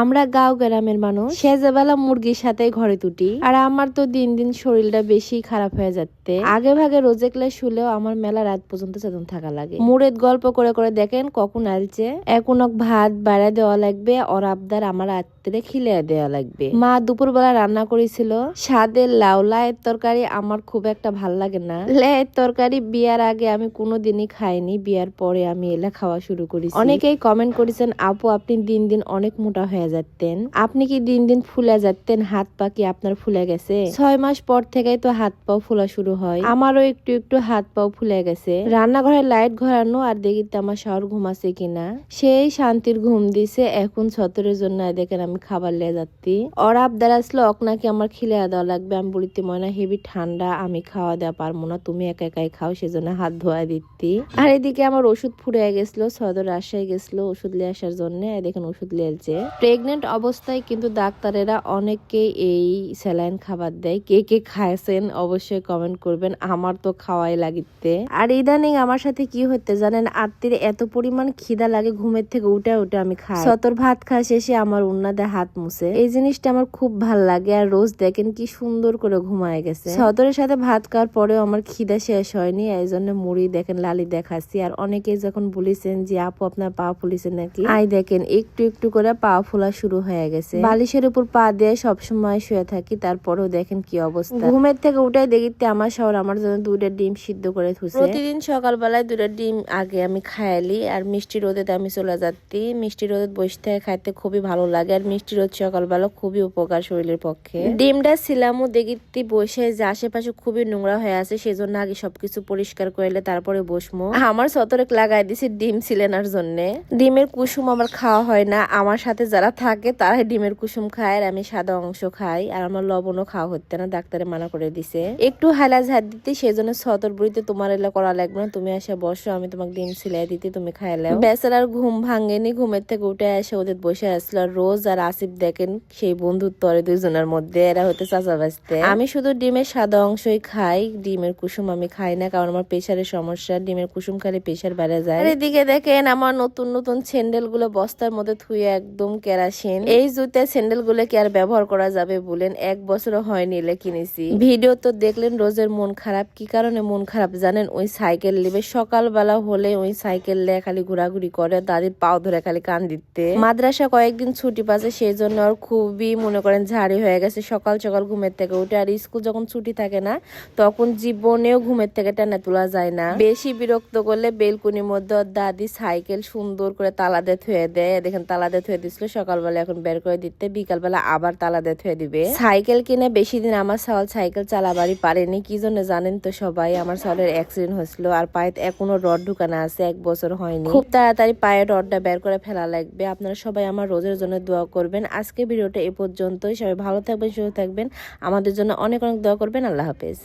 আমরা গাঁও গ্রামের মানুষ। সেজেবেলা মুরগির সাথে ঘরে তুটি। আর আমার তো দিন দিন শরীরটা বেশি খারাপ হয়ে যাচ্ছে। আগে ভাগে রোজে ক্লাস শুলেও আমার মেলা রাত পর্যন্ত চেতন থাকা লাগে। মুড়ের গল্প করে করে দেখেন কখন আলছে এখন ভাত বাড়া দেওয়া লাগবে, ওর আবদার আমার রাত্রে খিলে দেওয়া লাগবে। মা দুপুরবেলা রান্না করেছিল। স্বাদের লাউ লাইয়ের তরকারি আমার খুব একটা ভালো লাগে না। লাইয়ের তরকারি বিয়ার আগে আমি কোনোদিনই খাইনি, বিয়ার পরে আমি এলা খাওয়া শুরু করেছি। অনেকেই কমেন্ট করেছেন, আপু, আপনি দিন দিন অনেক মোটা হয়ে যাচ্ছেন আপনি কি দিন দিন ফুলে যাচ্ছেন হাত পা কি আপনার ফুলে গেছে? ছয় মাস পর থেকেই তো হাত পাও ফোলা শুরু হয়। আমারও একটু একটু হাত পাও ফুলে গেছে। রান্নাঘরে লাইট ঘোরানো আর দেখিতে আমার শহর ঘুমাছে কিনা? সেই শান্তির ঘুম দিছে এখন ছতরের জন্য। দেখেন আমি খাবার লিয়ে যাচ্ছি। ওর আবদার আসলো অক নাকি আমার খিলে দেওয়া লাগবে। আমি বলিতে, ময়না হেভি ঠান্ডা, আমি খাওয়া দেওয়া পারব না। তুমি একা একাই খাও, সেজন্য হাত ধোয়া দিতি আর এদিকে আমার ওষুধ ফুরিয়ে গেছিল সদর রাজশাহী গেছিল ওষুধ নিয়ে আসার জন্য। দেখেন ওষুধ লিয়েছে প্রেগনেন্ট অবস্থায় কিন্তু ডাক্তারেরা অনেককেই এই স্যালাইন খাবার দেয়। কে কে খাইছেন অবশ্যই কমেন্ট করবেন। আমার তো খাওয়াই লাগিতে। আর ইদানিং আমার সাথে কি হতে জানেন? আত্মীর এত পরিমাণ খিদা লাগে ঘুমের থেকে উঠে উঠে আমি খাই। সতর ভাত খাওয়া শেষে আমার উন্নাদে হাত মুছে। এই জিনিসটা আমার খুব ভালো লাগে আর রোজ দেখেন কি সুন্দর করে ঘুমায় গেছে। সতরের সাথে ভাত খাওয়ার পরেও আমার খিদা শেষ হয়নি এই জন্য মুড়ি দেখেন, লালি দেখাচ্ছি। আর অনেকে যখন বলেছেন যে, আপু, আপনার পা ফুলিছে নাকি? আই দেখেন, একটু একটু করে পা ফোলা শুরু হয়ে গেছে। বালিশের উপর পা দিয়ে সবসময় শুয়ে থাকি তারপরেও দেখেন কি অবস্থা। ঘুমের থেকে উঠে দেখিতে আমার শহর আমার জন্য দুইটা ডিম সিদ্ধ করে থুছে প্রতিদিন সকালবেলায় দুটা ডিম আগে আমি খায়ালি আর মিষ্টি রোদেতে আমি চলে যাচ্ছি। মিষ্টি রোদে বসে থেকে খাইতে খুবই ভালো লাগে আর মিষ্টি রোদ সকালবেলা খুবই উপকার শরীরের পক্ষে। ডিমটা ছিলামও দেখিতে বসে যে আশেপাশে খুবই নোংরা হয়ে আছে সেজন্য আগে সবকিছু পরিষ্কার করলে তারপরে বসমো আমার সতরেক লাগাই দিছি ডিম ছিলেনার জন্য। ডিমের কুসুম আমার খাওয়া হয় না আমার সাথে যারা থাকে, তারাই ডিমের কুসুম খায় আর আমি সাদা অংশ খাই। আর আমার লবণও খাওয়া হচ্ছে না, ডাক্তারে মানা করে দিছে। একটু হালা ঝাড় দিতে সেই জন্য সতর বুড়িতে তোমার এলা করা লাগবে না। তুমি এসে বসো, আমি তোমাকে ডিম সিলাই দিতে, তুমি খাইলাও বেচারার ঘুম ভাঙেনি, ঘুমের থেকে উঠে এসে ওদের বসে আসলো। আর রোজ আর আসিফ দেখেন, সেই বন্ধুত্ব আর দুইজনের মধ্যে, এরা হতে চাচা বাঁচতে আমি শুধু ডিমের সাদা অংশই খাই, ডিমের কুসুম আমি খাই না, কারণ আমার প্রেশারের সমস্যা, ডিমের কুসুম খালি প্রেশার বেড়ে যায়। এদিকে দেখেন, আমার নতুন নতুন স্যান্ডেলগুলো বস্তার মধ্যে থুয়ে একদম কেরাসিন এই জুতে স্যান্ডেলগুলো কি আর ব্যবহার করা যাবে বলেন? এক বছরও হয়নি এলে কিনেছি। ভিডিও তো দেখলেন রোজের মন খারাপ। কি কারণে মন খারাপ জানেন? ওই সাইকেল নেবে। সকালবেলা হলে ওই সাইকেল নিয়ে খালি ঘোরাঘুরি করে, দাদির পাও ধরে খালি কান দিতে। মাদ্রাসা কয়েকদিন ছুটি পাচ্ছে সেই জন্য ওর খুবই মনে করেন ঝাড়ি হয়ে গেছে। সকাল সকাল ঘুমের থেকে উঠে, আর স্কুল যখন ছুটি থাকে না, তখন জীবনেও ঘুমের থেকে টেনে তোলা যায় না। বেশি বিরক্ত করলে বেলকুনির মধ্যে দাদি সাইকেল সুন্দর করে তালা থুয়ে দেয়। দেখেন তালা দিয়ে থুয়ে দিছিল সকালবেলা এখন বের করে দিতে, বিকালবেলা আবার তালা দিয়ে থুয়ে দিবে। সাইকেল কিনে বেশি দিন আমার সাওয়াল সাইকেল চালাবারই পারেনি, কি জন্য জানেন তো সবাই? আমার সাওয়ালের অ্যাক্সিডেন্ট হয়েছিল আর পায়ে এখনও রড ঢুকানো আছে, এক বছর হয়নি। খুব তাড়াতাড়ি পায়ে রডটা বের করে ফেলা লাগবে। আপনারা সবাই আমার রোজের জন্য দোয়া করবেন। আজকে ভিডিওটা এ পর্যন্তই। সবাই ভালো থাকবেন, সুস্থ থাকবেন। আমাদের জন্য অনেক অনেক দোয়া করবেন। আল্লাহ হাফেজ।